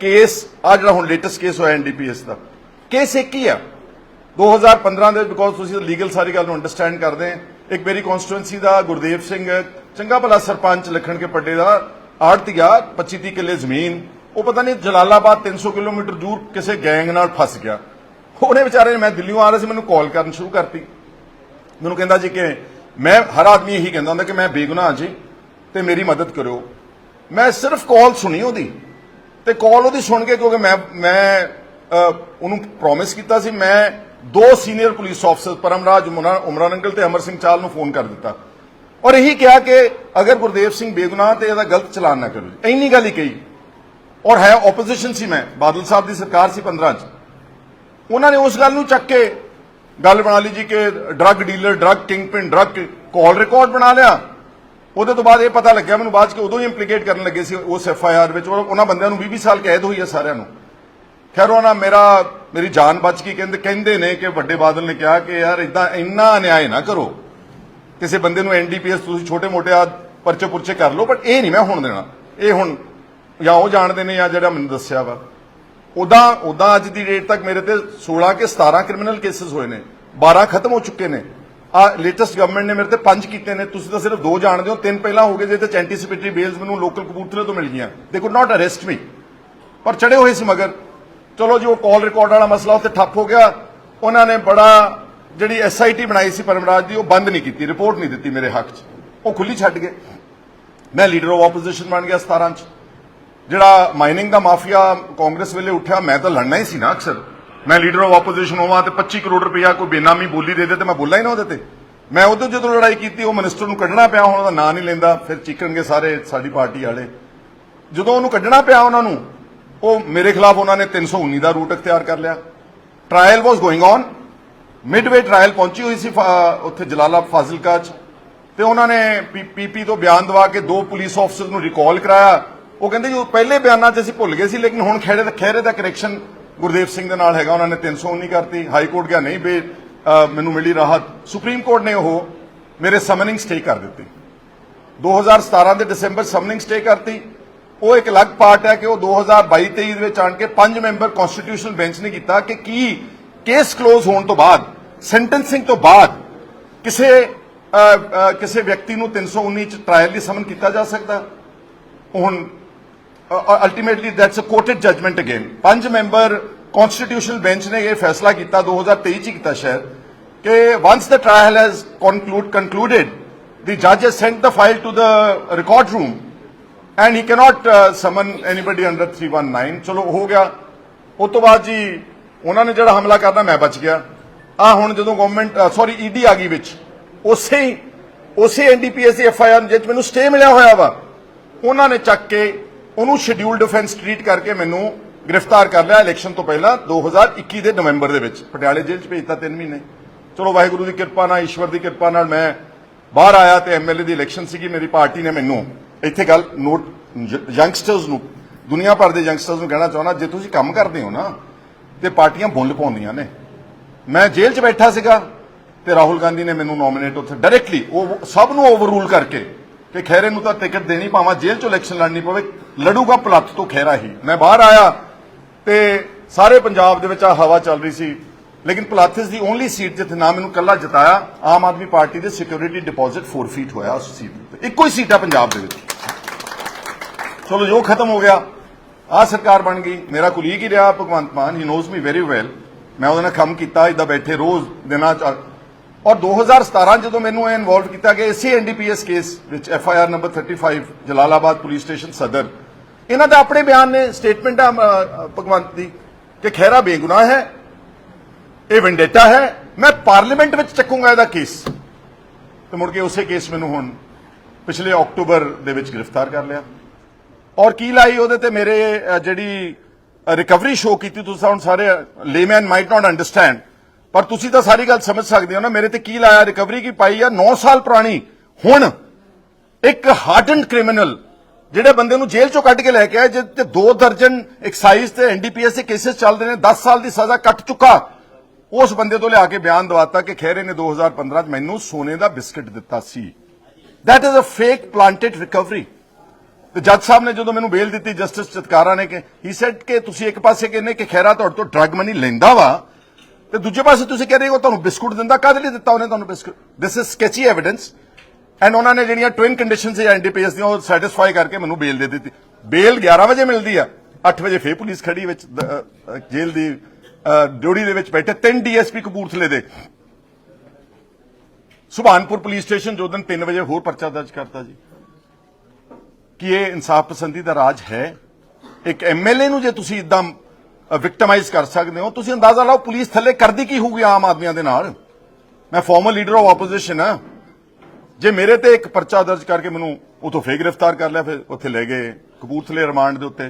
ਕੇਸ ਆ ਜਿਹੜਾ ਹੁਣ ਲੇਟੈਸਟ ਕੇਸ ਹੋਇਆ ਐਨਡੀਪੀਐਸ ਦਾ ਕੇਸ ਇੱਕ ਹੀ ਆ। 2015 ਦੇ ਬਿਕੋਜ਼ ਤੁਸੀਂ ਲੀਗਲ ਸਾਰੀ ਗੱਲ ਨੂੰ ਅੰਡਰਸਟੈਂਡ ਕਰਦੇ ਆ। ਇੱਕ ਮੇਰੀ ਕਨਸਟੀਟੂਐਂਸੀ ਦਾ ਗੁਰਦੇਵ ਸਿੰਘ, ਚੰਗਾ ਭਲਾ ਸਰਪੰਚ ਲਖਣ ਕੇ ਪੱਡੇ ਦਾ ਆੜਤੀਆ 25 30 ਕਿੱਲੇ ਜ਼ਮੀਨ। ਉਹ ਪਤਾ ਨਹੀਂ ਜਲਾਲਾਬਾਦ 300 ਕਿਲੋਮੀਟਰ ਦੂਰ ਕਿਸੇ ਗੈਂਗ ਨਾਲ ਫਸ ਗਿਆ। ਉਹਨੇ ਵਿਚਾਰੇ ਨੇ, ਮੈਂ ਦਿੱਲੀੋਂ ਆ ਰਿਹਾ ਸੀ, ਮੈਨੂੰ ਕਾਲ ਕਰਨ ਸ਼ੁਰੂ ਕਰਤੀ। ਮੈਨੂੰ ਕਹਿੰਦਾ ਜੀ ਕਿ ਮੈਂ ਹਰ ਆਦਮੀ ਇਹੀ ਕਹਿੰਦਾ ਹੁੰਦਾ ਕਿ ਮੈਂ ਬੇਗੁਨਾਹ ਜੀ, ਤੇ ਮੇਰੀ ਮਦਦ ਕਰਿਓ। ਮੈਂ ਸਿਰਫ ਕਾਲ ਸੁਣੀ ਉਹਦੀ, ਤੇ ਕਾਲ ਉਹਦੀ ਸੁਣ ਕੇ ਕਿਉਂਕਿ ਮੈਂ ਮੈਂ ਉਹਨੂੰ ਪ੍ਰੋਮਿਸ ਕੀਤਾ ਸੀ, ਮੈਂ ਦੋ senior police officer Paramraj Umra Umran uncle ਤੇ ਅਮਰ ਸਿੰਘ ਚਾਲ ਨੂੰ ਫੋਨ ਕਰ ਦਿੱਤਾ। ਔਰ ਇਹੀ ਕਿਹਾ ਕਿ ਅਗਰ ਗੁਰਦੇਵ ਸਿੰਘ ਬੇਗੁਨਾਹ ਤੇ ਇਹਦਾ ਗਲਤ ਚਲਾਨ ਨਾ ਕਰੋ। ਜੀ। ਇੰਨੀ ਗੱਲ ਹੀ ਕਹੀ। ਔਰ ਹੈ ਆਪੋਜੀਸ਼ਨ ਸੀ ਮੈਂ, ਬਾਦਲ ਸਾਹਿਬ ਦੀ ਸਰਕਾਰ ਸੀ 15 ਚ। ਉਹਨਾਂ ਨੇ ਉਸ ਗੱਲ ਨੂੰ ਚੱਕ ਕੇ ਗੱਲ ਬਣਾ ਲਈ ਜੀ ਕਿ drug dealer drug kingpin drug call record ਬਣਾ ਲਿਆ। ਉਹਦੇ ਤੋਂ ਬਾਅਦ ਇਹ ਪਤਾ ਲੱਗਿਆ ਮੈਨੂੰ ਬਾਅਦ ਚ ਉਦੋਂ ਹੀ ਇੰਪਲੀਕੇਟ ਕਰਨ ਲੱਗੇ ਸੀ ਉਸ ਐਫ ਆਈ ਆਰ ਵਿੱਚ। ਔਰ ਉਹਨਾਂ ਬੰਦਿਆਂ ਨੂੰ 20 ਸਾਲ ਕੈਦ ਹੋਈ ਹੈ ਸਾਰਿਆਂ ਨੂੰ। ਖੈਰ ਉਹਨਾਂ ਮੇਰਾ, ਮੇਰੀ ਜਾਨ ਬਚ ਗਈ। ਕਹਿੰਦੇ ਕਹਿੰਦੇ ਨੇ ਕਿ ਵੱਡੇ ਬਾਦਲ ਨੇ ਕਿਹਾ ਕਿ ਯਾਰ ਇਦਾਂ ਇੰਨਾ ਅਨਿਆਏ ਨਾ ਕਰੋ। ਕਿਸੇ ਬੰਦੇ ਨੂੰ ਐਨਡੀਪੀਐਸ ਤੁਸੀਂ ਛੋਟੇ ਮੋਟੇ ਆ ਪਰਚੇ ਪੁਰਚੇ ਕਰ ਲਓ ਬਟ ਇਹ ਨਹੀਂ ਮੈਂ ਹੁਣ ਦੇਣਾ। ਇਹ ਹੁਣ ਜਾਂ ਉਹ ਜਾਣਦੇ ਨੇ ਜਾਂ ਜਿਹੜਾ ਮੈਨੂੰ ਦੱਸਿਆ ਵਾ। ਉਦਾਂ ਉਦਾਂ ਅੱਜ ਦੀ ਡੇਟ ਤੱਕ ਮੇਰੇ ਤੇ 16 ਕੇ 17 ਕ੍ਰਿਮੀਨਲ ਕੇਸਸ ਹੋਏ ਨੇ 12 ਖਤਮ ਹੋ ਚੁੱਕੇ ਨੇ। ਆ ਲੇਟੈਸਟ ਗਵਰਨਮੈਂਟ ਨੇ ਮੇਰੇ ਤੇ ਪੰਜ ਕੀਤੇ ਨੇ, ਤੁਸੀਂ ਤਾਂ ਸਿਰਫ ਦੋ ਜਾਣਦੇ ਹੋ, ਤਿੰਨ ਪਹਿਲਾਂ ਹੋ ਗਏ ਜੇ ਤੇ ਐਂਟੀਸਿਪੇਟਰੀ ਬੇਲਸ ਮੈਨੂੰ ਲੋਕਲ ਕਪੂਰਥਲੇ ਤੋਂ ਮਿਲ ਗਈਆਂ। ਦੇ ਕੁਡ ਨਾਟ ਅਰੈਸਟ ਮੀ ਪਰ ਚੜੇ ਹੋਏ ਸੀ ਮਗਰ। ਚਲੋ ਜੀ, ਉਹ ਕਾਲ ਰਿਕਾਰਡ ਵਾਲਾ ਮਸਲਾ ਉੱਥੇ ਠੱਪ ਹੋ ਗਿਆ। ਉਹਨਾਂ ਨੇ ਬੜਾ ਜਿਹੜੀ ਐਸਆਈਟੀ ਬਣਾਈ ਸੀ ਪਰਮਰਾਜ ਦੀ, ਉਹ ਬੰਦ ਨਹੀਂ ਕੀਤੀ ਰਿਪੋਰਟ ਨਹੀਂ ਦਿੱਤੀ ਮੇਰੇ ਹੱਕ 'ਚ। ਉਹ ਖੁੱਲੀ ਛੱਡ ਗਏ। ਮੈਂ ਲੀਡਰ ਆਫ ਆਪੋਜੀਸ਼ਨ ਬਣ ਗਿਆ 17 'ਚ। ਜਿਹੜਾ ਮਾਈਨਿੰਗ ਦਾ ਮਾਫੀਆ ਕਾਂਗਰਸ ਵੇਲੇ ਉੱਠਿਆ, ਮੈਂ ਤਾਂ ਲੜਨਾ ਹੀ ਸੀ ਨਾ ਅਕਸਰ। ਮੈਂ ਲੀਡਰ ਆਫ ਆਪੋਜੀਸ਼ਨ ਹੋਵਾਂ ਤੇ 25 ਕਰੋੜ ਰੁਪਇਆ ਕੋਈ ਬੇਨਾਮੀ ਬੋਲੀ ਦੇ ਦੇ ਤੇ ਮੈਂ ਬੋਲਾਂ ਹੀ ਨਾ ਉਹਦੇ ਤੇ। ਮੈਂ ਉਦੋਂ ਜਦੋਂ ਲੜਾਈ ਕੀਤੀ, ਉਹ ਮਿਨਿਸਟਰ ਨੂੰ ਕੱਢਣਾ ਪਿਆ, ਹੁਣ ਉਹਦਾ ਨਾਂ ਨਹੀਂ ਲੈਂਦਾ, ਫਿਰ ਚੀਕਣਗੇ ਸਾਰੇ ਸਾਡੀ ਪਾਰਟੀ ਵਾਲੇ। ਜਦੋਂ ਉਹਨੂੰ ਕੱਢਣਾ ਪਿਆ ਉਹਨਾਂ ਨੂੰ, ਉਹ ਮੇਰੇ ਖਿਲਾਫ ਉਹਨਾਂ ਨੇ 319 ਦਾ ਰੂਟ ਅਖਤਿਆਰ ਕਰ ਲਿਆ। Trial was going on midway trial ਪਹੁੰਚੀ ਹੋਈ ਸੀ ਉੱਥੇ ਜਲਾਲਾ ਫਾਜ਼ਿਲਕਾ ਚ। ਤੇ ਉਹਨਾਂ ਨੇ ਪੀਪੀ ਤੋਂ ਬਿਆਨ ਦਵਾ ਕੇ ਦੋ ਪੁਲਿਸ ਆਫਸਰ ਨੂੰ ਰਿਕਾਲ ਕਰਾਇਆ। ਉਹ ਕਹਿੰਦੇ ਜੀ, ਉਹ ਪਹਿਲੇ ਬਿਆਨਾਂ 'ਚ ਅਸੀਂ ਭੁੱਲ ਗਏ ਸੀ, ਲੇਕਿਨ ਹੁਣ ਖਹਿਰੇ ਦਾ ਖਹਿਰੇ ਦਾ ਕਰੈਕਸ਼ਨ ਗੁਰਦੇਵ ਸਿੰਘ ਦੇ ਨਾਲ ਹੈਗਾ, ਉਹਨਾਂ ਨੇ 319 ਕਰਤੀ, ਹਾਈ ਕੋਰਟ ਗਿਆ, ਨਹੀਂ ਬੇ ਮੈਨੂੰ ਮਿਲੀ ਰਾਹਤ। ਸੁਪਰੀਮ ਕੋਰਟ ਨੇ ਉਹ ਮੇਰੇ ਸਮਨਿੰਗ ਸਟੇ ਕਰ ਦਿੱਤੀ। 2017 ਦੇ ਦਸੰਬਰ ਸਮਨਿੰਗ ਸਟੇ ਕਰਤੀ। ਉਹ ਇੱਕ ਅਲੱਗ ਪਾਰਟ ਹੈ ਕਿ ਉਹ 2022 23 ਦੇ ਵਿੱਚ ਆਣ ਕੇ ਪੰਜ ਮੈਂਬਰ ਕਨਸਟੀਟਿਊਸ਼ਨਲ ਬੈਂਚ ਨੇ ਕੀਤਾ ਕਿ ਕੀ ਕੇਸ ਕਲੋਜ਼ ਹੋਣ ਤੋਂ ਬਾਅਦ ਸੈਂਟੈਂਸਿੰਗ ਤੋਂ ਬਾਅਦ ਕਿਸੇ ਕਿਸੇ ਵਿਅਕਤੀ ਨੂੰ 319 ਚ ਟ੍ਰਾਇਲ ਲਈ ਸਮਨ ਕੀਤਾ ਜਾ ਸਕਦਾ। ਹੁਣ ultimately that's a courted judgment again ਪੰਜ ਮੈਂਬਰ ਕਨਸਟੀਟਿਊਸ਼ਨਲ ਬੈਂਚ ਨੇ ਇਹ ਫੈਸਲਾ ਕੀਤਾ 2023 ਚ ਹੀ ਕੀਤਾ ਸ਼ਾਇਦ ਕਿ once the trial has concluded concluded the judge has sent the file to the record room and he cannot uh, summon anybody under 319 ਚਲੋ ਹੋ ਗਿਆ। ਉਸ ਤੋਂ ਬਾਅਦ ਜੀ ਉਹਨਾਂ ਨੇ ਜਿਹੜਾ ਹਮਲਾ ਕਰਨਾ ਮੈਂ ਬਚ ਗਿਆ। ਆ ਹੁਣ ਜਦੋਂ ਗਵਰਨਮੈਂਟ ਸੌਰੀ ਈਡੀ ਆ ਗਈ ਵਿੱਚ ਉਸੇ ਹੀ ਉਸੇ ਐਨਡੀਪੀਐਸ ਦੀ ਐਫਆਈਆਰ ਜਿਸ ਮੈਨੂੰ ਸਟੇ ਮਿਲਿਆ ਹੋਇਆ ਵਾ। ਉਹਨਾਂ ਨੇ ਚੱਕ ਕੇ ਉਹਨੂੰ ਸ਼ਡਿਊਲਡ ਆਫੈਂਸ ਟ੍ਰੀਟ ਕਰਕੇ ਮੈਨੂੰ ਗ੍ਰਿਫਤਾਰ ਕਰ ਲਿਆ ਇਲੈਕਸ਼ਨ ਤੋਂ ਪਹਿਲਾਂ 2021 ਦੇ ਨਵੰਬਰ ਦੇ ਵਿੱਚ। ਪਟਿਆਲੇ ਜੇਲ੍ਹ 'ਚ ਭੇਜਤਾ 3 ਮਹੀਨੇ। ਚਲੋ, ਵਾਹਿਗੁਰੂ ਦੀ ਕਿਰਪਾ ਨਾਲ, ਈਸ਼ਵਰ ਦੀ ਕਿਰਪਾ ਨਾਲ ਮੈਂ ਬਾਹਰ ਆਇਆ ਤੇ ਐਮਐਲਏ ਦੀ ਇਲੈਕਸ਼ਨ ਸੀਗੀ, ਮੇਰੀ ਪਾਰਟੀ ਨੇ ਮੈਨੂੰ ਇੱਥੇ ਗੱਲ ਨੋਟ ਯੰਗਸਟਰਸ ਨੂੰ, ਦੁਨੀਆ ਭਰ ਦੇ ਯੰਗਸਟਰਸ ਨੂੰ ਕਹਿਣਾ ਚਾਹੁੰਦਾ, ਜੇ ਤੁਸੀਂ ਕੰਮ ਕਰਦੇ ਹੋ ਨਾ, ਤੇ ਪਾਰਟੀਆਂ ਬੁੱਲ ਪਾਉਂਦੀਆਂ ਨੇ। ਮੈਂ ਜੇਲ੍ਹ 'ਚ ਬੈਠਾ ਸੀਗਾ ਤੇ ਰਾਹੁਲ ਗਾਂਧੀ ਨੇ ਮੈਨੂੰ ਨੋਮੀਨੇਟ ਉੱਥੇ ਡਾਇਰੈਕਟਲੀ ਉਹ, ਸਭ ਨੂੰ ਓਵਰਰੂਲ ਕਰਕੇ ਕਿ ਖੈਰੇ ਨੂੰ ਤਾਂ ਟਿਕਟ ਦੇਣੀ ਪਾਵਾਂ ਜੇਲ੍ਹ 'ਚੋਂ ਇਲੈਕਸ਼ਨ ਲੜਨੀ ਪਵੇ ਲੜੂਗਾ ਪਲੱਥ ਤੋਂ ਖਹਿਰਾ ਹੀ। ਮੈਂ ਬਾਹਰ ਆਇਆ ਤੇ ਸਾਰੇ ਪੰਜਾਬ ਦੇ ਵਿੱਚ ਆ ਹਵਾ ਚੱਲ ਰਹੀ ਸੀ, ਲੇਕਿਨ ਪਲੱਥ ਇਸ ਦੀ ਓਨਲੀ ਸੀਟ ਜਿੱਥੇ ਨਾ ਮੈਨੂੰ ਕੱਲਾ ਜਿਤਾਇਆ, ਆਮ ਆਦਮੀ ਪਾਰਟੀ ਦੇ ਸਿਕਿਉਰਿਟੀ ਡਿਪੋਜ਼ਿਟ ਫੋਰਫੀਟ ਹੋਇਆ ਉਸ ਸੀਟ ਤੇ ਇੱਕੋ ਹੀ ਸੀਟ ਆ ਪੰਜਾਬ ਦੇ ਵਿੱਚ। ਚਲੋ ਜੋ ਖਤਮ ਹੋ ਗਿਆ, ਆ ਸਰਕਾਰ ਬਣ ਗਈ, ਮੇਰਾ ਕੁਲੀਗ ਹੀ ਰਿਹਾ Bhagwant Mann he knows me very well ਮੈਂ ਉਹਦੇ ਨਾਲ ਕੰਮ ਕੀਤਾ, ਇਦਾਂ ਬੈਠੇ ਰੋਜ਼ ਦਿਨਾਂ ਚ। ਔਰ 2017 ਜਦੋਂ ਮੈਨੂੰ ਇਹ ਇਨਵੋਲਵ ਕੀਤਾ ਗਿਆ ਇਸੇ ਐਨਡੀਪੀਐਸ ਕੇਸ ਵਿੱਚ F I R number 35 Jalalabad police station Sadar ਇਹਨਾਂ ਦਾ ਆਪਣੇ ਬਿਆਨ ਨੇ ਸਟੇਟਮੈਂਟ ਆ ਭਗਵੰਤ ਦੀ, ਕਿ ਖਹਿਰਾ ਬੇਗੁਨਾਹ ਹੈ, ਇਹ ਵੈਂਡੇਟਾ ਹੈ, ਮੈਂ ਪਾਰਲੀਮੈਂਟ ਵਿੱਚ ਚੱਕੂੰਗਾ ਇਹਦਾ ਕੇਸ। ਤੇ ਮੁੜ ਕੇ ਉਸੇ ਕੇਸ ਮੈਨੂੰ ਹੁਣ ਪਿਛਲੇ ਅਕਤੂਬਰ ਦੇ ਵਿੱਚ ਗ੍ਰਿਫਤਾਰ ਕਰ ਲਿਆ। ਔਰ ਕੀ ਲਾਈ ਉਹਦੇ ਤੇ ਮੇਰੇ ਜਿਹੜੀ ਰਿਕਵਰੀ ਸ਼ੋ ਕੀਤੀ ਤੁਸੀਂ ਹੁਣ ਸਾਰੇ ਲੇਮੈਨ ਮਾਈਟ ਨਾਟ ਅੰਡਰਸਟੈਂਡ ਪਰ ਤੁਸੀਂ ਤਾਂ ਸਾਰੀ ਗੱਲ ਸਮਝ ਸਕਦੇ ਹੋ ਨਾ, ਮੇਰੇ ਤੇ ਕੀ ਲਾਇਆ ਰਿਕਵਰੀ ਕੀ ਪਾਈ ਆ? 9 ਸਾਲ ਪੁਰਾਣੀ, ਹੁਣ ਇੱਕ ਹਾਰਡਨਡ ਕ੍ਰਿਮੀਨਲ ਜਿਹੜੇ ਬੰਦੇ ਨੂੰ ਜੇਲ੍ਹ ਚੋਂ ਕੱਢ ਕੇ ਲੈ ਕੇ ਆਏ ਜਿਹ ਤੇ ਦੋ ਦਰਜਨ ਐਕਸਾਈਜ਼ ਤੇ ਐਨਡੀਪੀਐਸ ਦੇ ਕੇਸਿਸ ਚੱਲਦੇ ਨੇ 10 ਸਾਲ ਦੀ ਸਜ਼ਾ ਕੱਟ ਚੁੱਕਾ। ਉਸ ਬੰਦੇ ਤੋਂ ਲਿਆ ਕੇ ਬਿਆਨ ਦਵਾਤਾ ਕਿ ਖਹਿਰੇ ਨੇ 2015 ਚ ਮੈਨੂੰ ਸੋਨੇ ਦਾ ਬਿਸਕਟ ਦਿੱਤਾ ਸੀ। That is a fake planted recovery. ਤੇ ਜੱਜ ਸਾਹਿਬ ਨੇ ਜਦੋਂ ਮੈਨੂੰ ਬੇਲ ਦਿੱਤੀ, ਜਸਟਿਸ ਚਤਕਾਰਾ ਨੇ ਕਿ ਹੀ ਸੈਡ ਕਿ ਤੁਸੀਂ ਇੱਕ ਪਾਸੇ ਕਹਿੰਦੇ ਕਿ ਖੈਰਾ ਤੁਹਾਡੇ ਤੋਂ ਡਰਗ ਮਨੀ ਲੈਂਦਾ ਵਾ, ਤੇ ਦੂਜੇ ਪਾਸੇ ਤੁਸੀਂ ਕਹਿ ਰਹੇ ਹੋ ਤੁਹਾਨੂੰ ਬਿਸਕੁਟ ਦਿੰਦਾ। ਕਾਹਦੇ ਲਈ ਦਿੱਤਾ ਉਹਨੇ ਤੁਹਾਨੂੰ biscuit this is sketchy evidence and ਉਹਨਾਂ ਨੇ ਜਿਹੜੀਆਂ ਟਵਿਨ ਕੰਡੀਸ਼ਨਸ ਹੈ ਐਨਡੀਪੀਐਸ ਦੀਆਂ, ਉਹ ਸੈਟੀਸਫਾਈ ਕਰਕੇ ਮੈਨੂੰ ਬੇਲ ਦੇ ਦਿੱਤੀ। ਬੇਲ 11 ਵਜੇ ਮਿਲਦੀ ਆ। 8 ਵਜੇ ਫੇਰ ਪੁਲਿਸ ਖੜੀ ਵਿੱਚ ਜੇਲ੍ਹ ਦੀ ਡਿਊਟੀ ਦੇ ਵਿੱਚ ਬੈਠੇ। ਤਿੰਨ ਡੀਐਸਪੀ ਕਪੂਰਥਲੇ ਦੇ। ਸੁਭਾਨਪੁਰ ਪੁਲਿਸ ਸਟੇਸ਼ਨ ਜੋ ਦਿਨ 3 ਵਜੇ ਹੋਰ ਪਰਚਾ ਦਰਜ ਕਰਤਾ ਜੀ। ਕਿ ਇਹ ਇਨਸਾਫ ਪਸੰਦੀ ਦਾ ਰਾਜ ਹੈ। ਇੱਕ ਐਮਐਲਏ ਨੂੰ ਜੇ ਤੁਸੀਂ ਇਦਾਂ ਵਿਕਟਮਾਈਜ਼ ਕਰ ਸਕਦੇ ਹੋ, ਤੁਸੀਂ ਅੰਦਾਜ਼ਾ ਲਾਓ ਪੁਲਿਸ ਥੱਲੇ ਕਰਦੀ ਕੀ ਹੋਊਗੀ ਆਮ ਆਦਮੀਆਂ ਦੇ ਨਾਲ। ਮੈਂ ਫਾਰਮਰ ਲੀਡਰ ਆਫ ਆਪੋਜੀਸ਼ਨ ਹਾਂ ਜੇ ਮੇਰੇ ਤੇ ਇੱਕ ਪਰਚਾ ਦਰਜ ਕਰਕੇ ਮੈਨੂੰ ਉਥੋਂ ਫੇਰ ਗ੍ਰਿਫਤਾਰ ਕਰ ਲਿਆ ਫਿਰ ਉੱਥੇ ਲੈ ਗਏ ਕਪੂਰਥਲੇ ਰਿਮਾਂਡ ਦੇ ਉੱਤੇ।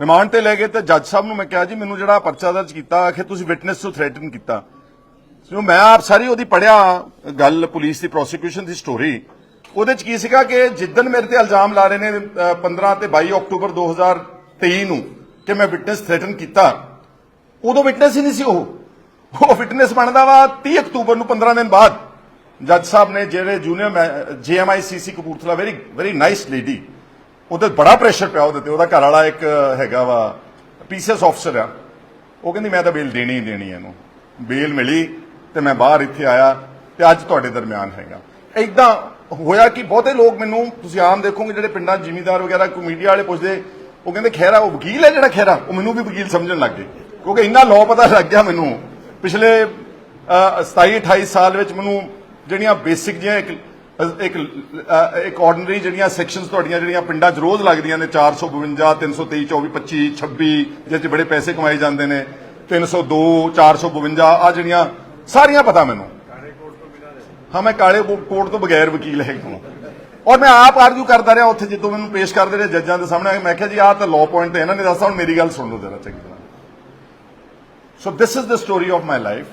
ਰਿਮਾਂਡ ਤੇ ਲੈ ਗਏ ਤੇ ਜੱਜ ਸਾਹਿਬ ਨੂੰ ਮੈਂ ਕਿਹਾ ਜੀ ਮੈਨੂੰ ਜਿਹੜਾ ਪਰਚਾ ਦਰਜ ਕੀਤਾ ਆਖੇ ਤੁਸੀਂ ਵਿਟਨੈਸ ਤੋਂ ਥ੍ਰੈਟਨ ਕੀਤਾ। ਸੋ ਮੈਂ ਆਪ ਸਾਰੀ ਉਹਦੀ ਪੜਿਆ ਗੱਲ ਪੁਲਿਸ ਦੀ ਪ੍ਰੋਸੀਕਿਊਸ਼ਨ ਦੀ ਸਟੋਰੀ ਉਹਦੇ ਚ ਕੀ ਸੀਗਾ ਕਿ ਜਿੱਦਨ ਮੇਰੇ ਤੇ ਇਲਜ਼ਾਮ ਲਾ ਰਹੇ ਨੇ ਅਹ, 15 ਤੇ 22 ਅਕਤੂਬਰ 2023 ਨੂੰ ਕਿ ਮੈਂ ਵਿਟਨੈਸ ਥ੍ਰੈਟਨ ਕੀਤਾ ਉਦੋਂ ਵਿਟਨੈਸ ਹੀ ਨਹੀਂ ਸੀ ਉਹ। ਉਹ ਵਿਟਨੈਸ ਬਣਦਾ ਵਾ 30 ਅਕਤੂਬਰ ਨੂੰ 15 ਦਿਨ ਬਾਅਦ। ਜੱਜ ਸਾਹਿਬ ਨੇ ਜਿਹੜੇ junior JMIC Kapurthala very very nice lady ਉਹਦੇ ਬੜਾ ਪ੍ਰੈਸ਼ਰ ਪਿਆ ਉਹਦੇ ਤੇ। ਉਹਦਾ ਘਰ ਵਾਲਾ ਇੱਕ ਹੈਗਾ ਵਾ ਪੀਸੀਐਸ ਆਫਸਰ ਆ। ਉਹ ਕਹਿੰਦੀ ਮੈਂ ਤਾਂ ਬੇਲ ਦੇਣੀ ਹੀ ਦੇਣੀ ਹੈ ਇਹਨੂੰ। ਬੇਲ ਮਿਲੀ ਤੇ ਮੈਂ ਬਾਹਰ ਇੱਥੇ ਆਇਆ ਤੇ ਅੱਜ ਤੁਹਾਡੇ ਦਰਮਿਆਨ ਹੈਗਾ। ਇਦਾਂ ਹੋਇਆ ਕਿ ਬਹੁਤੇ ਲੋਕ ਮੈਨੂੰ ਤੁਸੀਂ ਆਮ ਦੇਖੋਗੇ ਜਿਹੜੇ ਪਿੰਡਾਂ ਜ਼ਿਮੀਦਾਰ ਵਗੈਰਾ ਕੋਈ ਮੀਡੀਆ ਵਾਲੇ ਪੁੱਛਦੇ ਉਹ ਕਹਿੰਦੇ ਖੈਰਾ ਉਹ ਵਕੀਲ ਹੈ ਜਿਹੜਾ ਖੈਰਾ ਉਹ ਮੈਨੂੰ ਵੀ ਵਕੀਲ ਸਮਝਣ ਲੱਗ ਗਏ। ਕਿਉਂਕਿ ਇੰਨਾ ਲਾਅ ਪਤਾ ਲੱਗ ਗਿਆ ਮੈਨੂੰ। ਪਿਛਲੇ ਅ, 27 28 ਸਾਲ ਵਿੱਚ ਮੈਨੂੰ ਜਿਹੜੀਆਂ ਬੇਸਿਕ ਜਿਹੀਆਂ ਇੱਕ ਇੱਕ ਇੱਕ ਆਰਡੀਨਰੀ ਜਿਹੜੀਆਂ ਸੈਕਸ਼ਨਸ ਤੁਹਾਡੀਆਂ ਜਿਹੜੀਆਂ ਪਿੰਡਾਂ 'ਚ ਰੋਜ਼ ਲੱਗਦੀਆਂ ਨੇ 452 323 24 25 26 ਜਿਹਦੇ 'ਚ ਬੜੇ ਪੈਸੇ ਕਮਾਏ ਜਾਂਦੇ ਨੇ 302 452 ਆ ਜਿਹੜੀਆਂ ਸਾਰੀਆਂ ਪਤਾ ਮੈਨੂੰ। ਹਾਂ, ਮੈਂ ਕਾਲੇ ਕੋਰਟ ਤੋਂ ਬਗੈਰ ਵਕੀਲ ਹੈ ਹਾਂ ਔਰ ਮੈਂ ਆਪ ਆਰਗੂ ਕਰਦਾ ਰਿਹਾ ਉੱਥੇ ਜਦੋਂ ਮੈਨੂੰ ਪੇਸ਼ ਕਰਦੇ ਰਹੇ ਜੱਜਾਂ ਦੇ ਸਾਹਮਣੇ, ਮੈਂ ਕਿਹਾ ਜੀ, ਆਹ ਤਾਂ ਲਾਅ ਪੁਆਇੰਟ ਹੈ, ਇਹਨਾਂ ਨੇ ਦੱਸਦਾ ਹੁਣ ਮੇਰੀ ਗੱਲ ਸੁਣ ਲਓ ਜਰਾ ਚੰਗੀ ਤਰ੍ਹਾਂ। So this is the story of my life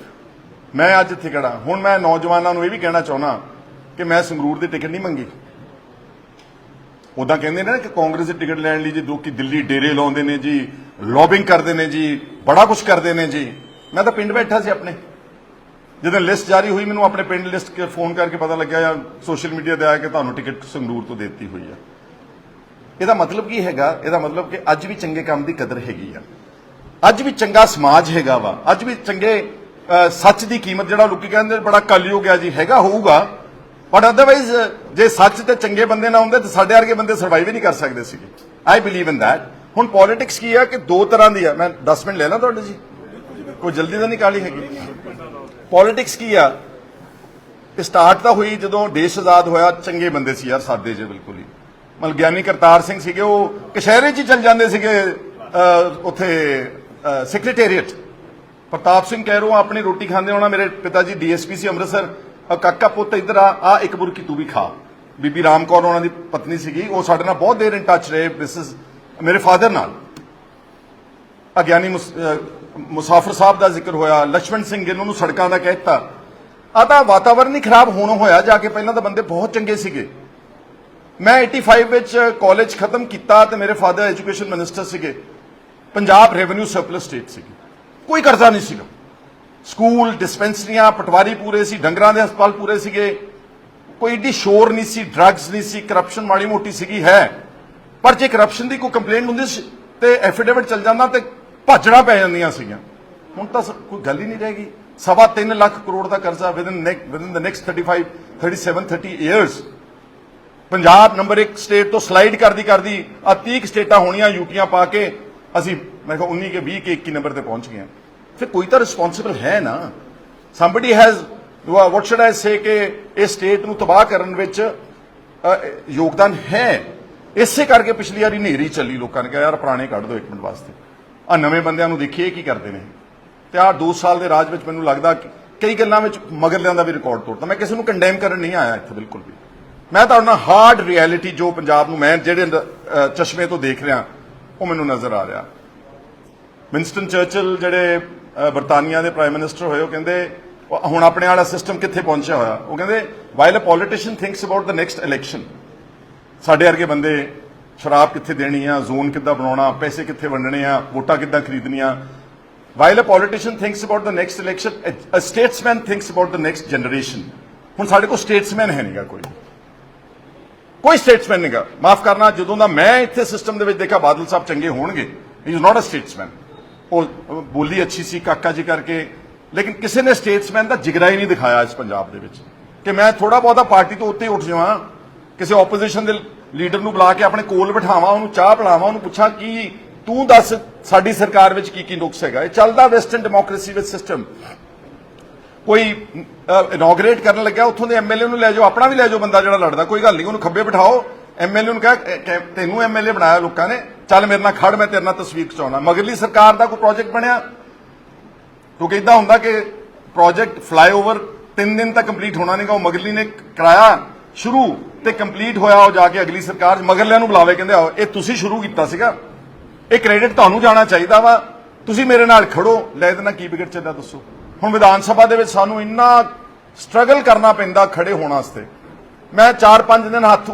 ਮੈਂ ਅੱਜ ਇੱਥੇ ਖੜਾ। ਹੁਣ ਮੈਂ ਨੌਜਵਾਨਾਂ ਨੂੰ ਇਹ ਵੀ ਕਹਿਣਾ ਚਾਹੁੰਦਾ ਕਿ ਮੈਂ ਸੰਗਰੂਰ ਦੀ ਟਿਕਟ ਨਹੀਂ ਮੰਗੀ। ਉਦਾਂ ਕਹਿੰਦੇ ਨੇ ਨਾ ਕਿ ਕਾਂਗਰਸ ਦੀ ਟਿਕਟ ਲੈਣ ਲਈ ਜੀ ਲੋਕੀ ਦਿੱਲੀ ਡੇਰੇ ਲਾਉਂਦੇ ਨੇ ਜੀ ਲੌਬਿੰਗ ਕਰਦੇ ਨੇ ਜੀ, ਬੜਾ ਕੁਝ ਕਰਦੇ ਨੇ ਜੀ। ਮੈਂ ਤਾਂ ਪਿੰਡ ਬੈਠਾ ਸੀ ਆਪਣੇ। ਜਦੋਂ ਲਿਸਟ ਜਾਰੀ ਹੋਈ, ਮੈਨੂੰ ਆਪਣੇ ਪਿੰਡ ਲਿਸਟ ਕੇ ਫੋਨ ਕਰਕੇ ਪਤਾ ਲੱਗਿਆ ਜਾਂ ਸੋਸ਼ਲ ਮੀਡੀਆ ਤੇ ਆਇਆ ਕਿ ਤੁਹਾਨੂੰ ਟਿਕਟ ਸੰਗਰੂਰ ਤੋਂ ਦੇ ਦਿੱਤੀ ਹੋਈ ਆ। ਇਹਦਾ ਮਤਲਬ ਕੀ ਹੈਗਾ? ਇਹਦਾ ਮਤਲਬ ਕਿ ਅੱਜ ਵੀ ਚੰਗੇ ਕੰਮ ਦੀ ਕਦਰ ਹੈਗੀ ਆ। ਅੱਜ ਵੀ ਚੰਗਾ ਸਮਾਜ ਹੈਗਾ ਵਾ। ਅੱਜ ਵੀ ਚੰਗੇ ਸੱਚ ਦੀ ਕੀਮਤ ਜਿਹੜਾ ਲੋਕੀ ਕਹਿੰਦੇ ਨੇ, ਬੜਾ ਕਲਯੁਗ ਆ ਜੀ, ਹੈਗਾ ਹੋਊਗਾ। ਬਟ ਅਦਰਵਾਈਜ਼ ਜੇ ਸੱਚ ਤੇ ਚੰਗੇ ਬੰਦੇ ਨਾ ਹੁੰਦੇ, ਤਾਂ ਸਾਡੇ ਵਰਗੇ ਬੰਦੇ ਸਰਵਾਈਵ ਹੀ ਨਹੀਂ ਕਰ ਸਕਦੇ ਸੀਗੇ। ਆਈ ਬਲੀਵ ਇਨ ਥੈਟ ਹੁਣ ਪੋਲਿਟਿਕਸ ਕੀ ਆ ਕਿ ਦੋ ਤਰ੍ਹਾਂ ਦੀ ਆ ਮੈਂ 10 ਮਿੰਟ ਲੈ ਲਾਂ ਤੁਹਾਡੇ ਜੀ? ਕੋਈ ਜਲਦੀ ਤਾਂ ਨਹੀਂ ਕਾਲੀ ਹੈਗੀ? ਪੋਲਿਟਿਕਸ ਕੀ ਆ? ਇਹ ਸਟਾਰਟ ਤਾਂ ਹੋਈ ਜਦੋਂ ਦੇਸ਼ ਆਜ਼ਾਦ ਹੋਇਆ, ਚੰਗੇ ਬੰਦੇ ਸੀ ਯਾਰ ਸਾਦੇ ਜੇ ਬਿਲਕੁਲ ਹੀ। ਮਤਲਬ ਗਿਆਨੀ ਕਰਤਾਰ ਸਿੰਘ ਸੀਗੇ, ਉਹ ਕਸ਼ਹਿਰੇ 'ਚ ਹੀ ਚਲ ਜਾਂਦੇ ਸੀਗੇ ਉੱਥੇ ਸੈਕਟਰੀਏਟ ਪ੍ਰਤਾਪ ਸਿੰਘ ਕਹਿਰੋ ਆਪਣੀ ਰੋਟੀ ਖਾਂਦੇ ਹੋਣਾ ਮੇਰੇ ਪਿਤਾ ਜੀ ਡੀਐਸਪੀ ਸੀ ਅੰਮ੍ਰਿਤਸਰ। ਕਾਕਾ ਪੁੱਤ ਇੱਧਰ ਆ ਆ ਇੱਕ ਬੁਰਕੀ ਤੂੰ ਵੀ ਖਾ। ਬੀਬੀ ਰਾਮ ਕੌਰ ਉਹਨਾਂ ਦੀ ਪਤਨੀ ਸੀਗੀ, ਉਹ ਸਾਡੇ ਨਾਲ ਬਹੁਤ ਦੇਰ ਇਨ ਟੱਚ ਰਹੇ ਮਿਸਿਸ ਮੇਰੇ ਫਾਦਰ ਨਾਲ। ਅਗਿਆਨੀ ਮੁਸਾਫਰ ਸਾਹਿਬ ਦਾ ਜ਼ਿਕਰ ਹੋਇਆ ਲక్ష్మణ ਸਿੰਘ ਗਿੱਲ ਨੂੰ ਸੜਕਾਂ ਦਾ ਕਹਿਤਾ। ਆ ਤਾਂ ਵਾਤਾਵਰਨ ਹੀ ਖਰਾਬ ਹੋਣ ਹੋਇਆ, ਜਾ ਕੇ ਪਹਿਲਾਂ ਤਾਂ ਬੰਦੇ ਬਹੁਤ ਚੰਗੇ ਸੀਗੇ। ਮੈਂ 85 ਵਿੱਚ ਕਾਲਜ ਖਤਮ ਕੀਤਾ ਤੇ ਮੇਰੇ ਫਾਦਰ ਐਜੂਕੇਸ਼ਨ ਮਿਨਿਸਟਰ ਸੀਗੇ। ਪੰਜਾਬ ਰੈਵਨਿਊ ਸਰਪਲਸ ਸਟੇਟ ਸੀਗੀ। ਕੋਈ ਕਰਜ਼ਾ ਨਹੀਂ ਸੀਗਾ। ਸਕੂਲ, ਡਿਸਪੈਂਸਰੀਆਂ, ਪਟਵਾਰੀ ਪੂਰੇ ਸੀ, ਡੰਗਰਾਂ ਦੇ ਹਸਪਤਾਲ ਪੂਰੇ ਸੀਗੇ। ਕੋਈ ਏਡੀ ਸ਼ੋਰ ਨਹੀਂ ਸੀ, ਡਰੱਗਸ ਨਹੀਂ ਸੀ ਕਰਪਸ਼ਨ ਮਾੜੀ ਮੋਟੀ ਸੀਗੀ, ਹੈ। ਪਰ ਜੇ ਕਰਪਸ਼ਨ ਦੀ ਕੋਈ ਕੰਪਲੇਂਟ ਹੁੰਦੀ ਸੀ ਤੇ ਐਫੀਡੇਵਿਟ ਚੱਲ ਜਾਂਦਾ ਤੇ ਭਾਜੜਾ ਪੈ ਜਾਂਦੀਆਂ ਸੀਗੀਆਂ। ਹੁਣ ਤਾਂ ਸ- ਕੋਈ ਗੱਲ ਹੀ ਨਹੀਂ ਰਹੇਗੀ। ਸਵਾ 3 ਲੱਖ ਕਰੋੜ ਦਾ ਕਰਜ਼ਾ within within the next 35 37 30 years Punjab number 1 state ਤੋਂ ਸਲਾਈਡ ਕਰਦੀ ਕਰਦੀ ਆ 30 ਕੁ ਸਟੇਟਾਂ ਹੋਣੀਆਂ ਯੂਟੀਆਂ ਪਾ ਕੇ ਅਸੀਂ, ਮੈਂ ਕਿਹਾ 19 ਕੇ 20 ਕੇ 21 ਨੰਬਰ ਤੇ ਪਹੁੰਚ ਗਏ ਹਾਂ ਫਿਰ ਕੋਈ ਤਾਂ ਰਿਸਪੌਂਸਿਬਲ ਹੈ ਨਾ somebody has what should I say ਕਿ ਇਸ ਸਟੇਟ ਨੂੰ ਤਬਾਹ ਕਰਨ ਵਿੱਚ ਯੋਗਦਾਨ ਹੈ ਇਸੇ ਕਰਕੇ ਪਿਛਲੀ ਵਾਰੀ ਹਨੇਰੀ ਚੱਲੀ ਲੋਕਾਂ ਨੇ ਕਿਹਾ ਯਾਰ ਪੁਰਾਣੇ ਕੱਢ ਦਿਓ ਇੱਕ ਮਿੰਟ ਵਾਸਤੇ ਆ ਨਵੇਂ ਬੰਦਿਆਂ ਨੂੰ ਦੇਖੀਏ ਕੀ ਕਰਦੇ ਨੇ ਤੇ ਆਹ 2 ਸਾਲ ਦੇ ਰਾਜ ਵਿੱਚ ਮੈਨੂੰ ਲੱਗਦਾ ਕਈ ਗੱਲਾਂ ਵਿੱਚ ਮਗਰਲਿਆਂ ਦਾ ਵੀ ਰਿਕਾਰਡ ਤੋੜਦਾ ਮੈਂ ਕਿਸੇ ਨੂੰ ਕੰਡੈਮ ਕਰਨ ਨਹੀਂ ਆਇਆ ਇੱਥੇ ਬਿਲਕੁਲ ਵੀ ਮੈਂ ਤਾਂ ਉਹਨਾਂ ਹਾਰਡ ਰਿਐਲਿਟੀ ਜੋ ਪੰਜਾਬ ਨੂੰ ਮੈਂ ਜਿਹੜੇ ਚਸ਼ਮੇ ਤੋਂ ਦੇਖ ਰਿਹਾ ਉਹ ਮੈਨੂੰ ਨਜ਼ਰ ਆ ਰਿਹਾ ਵਿੰਸਟਨ ਚਰਚਲ ਜਿਹੜੇ ਬਰਤਾਨੀਆ ਦੇ ਪ੍ਰਾਈਮ ਮਿਨਿਸਟਰ ਹੋਏ ਉਹ ਕਹਿੰਦੇ ਹੁਣ ਆਪਣੇ ਵਾਲਾ ਸਿਸਟਮ ਕਿੱਥੇ ਪਹੁੰਚਿਆ ਹੋਇਆ? ਉਹ ਕਹਿੰਦੇ while a politician thinks about the next election ਸਾਡੇ ਵਰਗੇ ਬੰਦੇ ਸ਼ਰਾਬ ਕਿੱਥੇ ਦੇਣੀ ਆ ਜ਼ੋਨ ਕਿੱਦਾਂ ਬਣਾਉਣਾ ਪੈਸੇ ਕਿੱਥੇ ਵੰਡਣੇ ਆ ਵੋਟਾਂ ਕਿੱਦਾਂ ਖਰੀਦਣੀਆਂ? While a politician thinks about the next election a, a statesman thinks about the next ਹੁਣ ਸਾਡੇ ਕੋਲ ਸਟੇਟਸਮੈਨ ਹੈ ਨਹੀਂਗਾ ਕੋਈ। ਕੋਈ ਸਟੇਟਸਮੈਨ ਨਹੀਂਗਾ ਮਾਫ ਕਰਨਾ ਜਦੋਂ ਦਾ ਮੈਂ ਇੱਥੇ ਸਿਸਟਮ ਦੇ ਵਿੱਚ ਦੇਖਿਆ ਬਾਦਲ ਸਾਹਿਬ ਚੰਗੇ ਹੋਣਗੇ। ਹੀ ਇਜ਼ ਨਾਟ ਅ ਸਟੇਟਸਮੈਨ ਉਹ ਬੋਲੀ ਅੱਛੀ ਸੀ, ਕਾਕਾ ਜੀ ਕਰਕੇ। ਲੇਕਿਨ ਕਿਸੇ ਨੇ ਸਟੇਟਸਮੈਨ ਦਾ ਜਿਗਰਾ ਹੀ ਨਹੀਂ ਦਿਖਾਇਆ ਇਸ ਪੰਜਾਬ ਦੇ ਵਿੱਚ ਕਿ ਮੈਂ ਥੋੜਾ ਬਹੁਤਾ ਪਾਰਟੀ ਤੋਂ ਉੱਤੇ ਹੀ ਉੱਠ ਜਾਵਾਂ, ਕਿਸੇ ਆਪੋਜੀਸ਼ਨ ਦੇ ਲੀਡਰ ਨੂੰ ਬੁਲਾ ਕੇ ਆਪਣੇ ਕੋਲ ਬਿਠਾਵਾਂ, ਉਹਨੂੰ ਚਾਹ ਪਿਲਾਵਾਂ, ਉਹਨੂੰ ਪੁੱਛਾਂ ਕਿ ਤੂੰ ਦੱਸ ਸਾਡੀ ਸਰਕਾਰ ਵਿੱਚ ਕੀ ਕੀ ਨੁਕਸ ਹੈਗਾ। ਇਹ ਚੱਲਦਾ ਵੈਸਟਰਨ ਡੈਮੋਕ੍ਰੇਸੀ ਵਿੱਚ ਸਿਸਟਮ ਕੋਈ ਇਨੋਗਰੇਟ ਕਰਨ ਲੱਗਿਆ, ਉੱਥੋਂ ਦੇ ਐਮਐਲਏ ਨੂੰ ਲੈ ਜਾਓ, ਆਪਣਾ ਵੀ ਲੈ ਜਾਓ ਬੰਦਾ ਜਿਹੜਾ ਲੜਦਾ, ਕੋਈ ਗੱਲ ਨਹੀਂ, ਉਹਨੂੰ ਖੱਬੇ ਬਿਠਾਓ। ਐਮਐਲਏ ਨੂੰ ਕਹਿ, ਕਹਿ- ਤੈਨੂੰ ਐਮਐਲਏ ਬਣਾਇਆ ਲੋਕਾਂ ਨੇ। ਚੱਲ ਮੇਰੇ ਨਾਲ ਖੜ, ਮੈਂ ਤੇਰੇ ਨਾਲ ਤਸਵੀਰ ਖਿਚਾਉਣਾ। ਮਗਰਲੀ ਸਰਕਾਰ ਦਾ ਕੋਈ ਪ੍ਰੋਜੈਕਟ ਬਣਿਆ? ਕਿਉਂਕਿ ਇਦਾਂ ਹੁੰਦਾ ਕਿ ਪ੍ਰੋਜੈਕਟ ਫਲਾਈਓਵਰ 3 ਦਿਨ ਤੱਕ ਕੰਪਲੀਟ ਹੋਣਾ ਨਹੀਂਗਾ ਉਹ ਮਗਰਲੀ ਨੇ ਕਰਾਇਆ ਸ਼ੁਰੂ ਤੇ ਕੰਪਲੀਟ ਹੋਇਆ ਉਹ ਜਾ ਕੇ ਅਗਲੀ ਸਰਕਾਰ ਮਗਰਲਿਆਂ ਨੂੰ ਬੁਲਾਵੇ, ਕਹਿੰਦੇ, ਆਓ, ਇਹ ਤੁਸੀਂ ਸ਼ੁਰੂ ਕੀਤਾ ਸੀਗਾ। ਇਹ ਕ੍ਰੈਡਿਟ ਤੁਹਾਨੂੰ ਜਾਣਾ ਚਾਹੀਦਾ ਵਾ। ਤੁਸੀਂ ਮੇਰੇ ਨਾਲ ਖੜੋ। ਲੈ ਦੇਣਾ ਕੀ ਵਿਗੜ ਚੱਲਦਾ ਦੱਸੋ। ਹੁਣ ਵਿਧਾਨ ਸਭਾ ਦੇ ਵਿੱਚ ਸਾਨੂੰ ਇੰਨਾ ਸਟਰਗਲ ਕਰਨਾ ਪੈਂਦਾ ਖੜੇ ਹੋਣ ਵਾਸਤੇ। ਮੈਂ 4-5 ਦਿਨ ਹੱਥ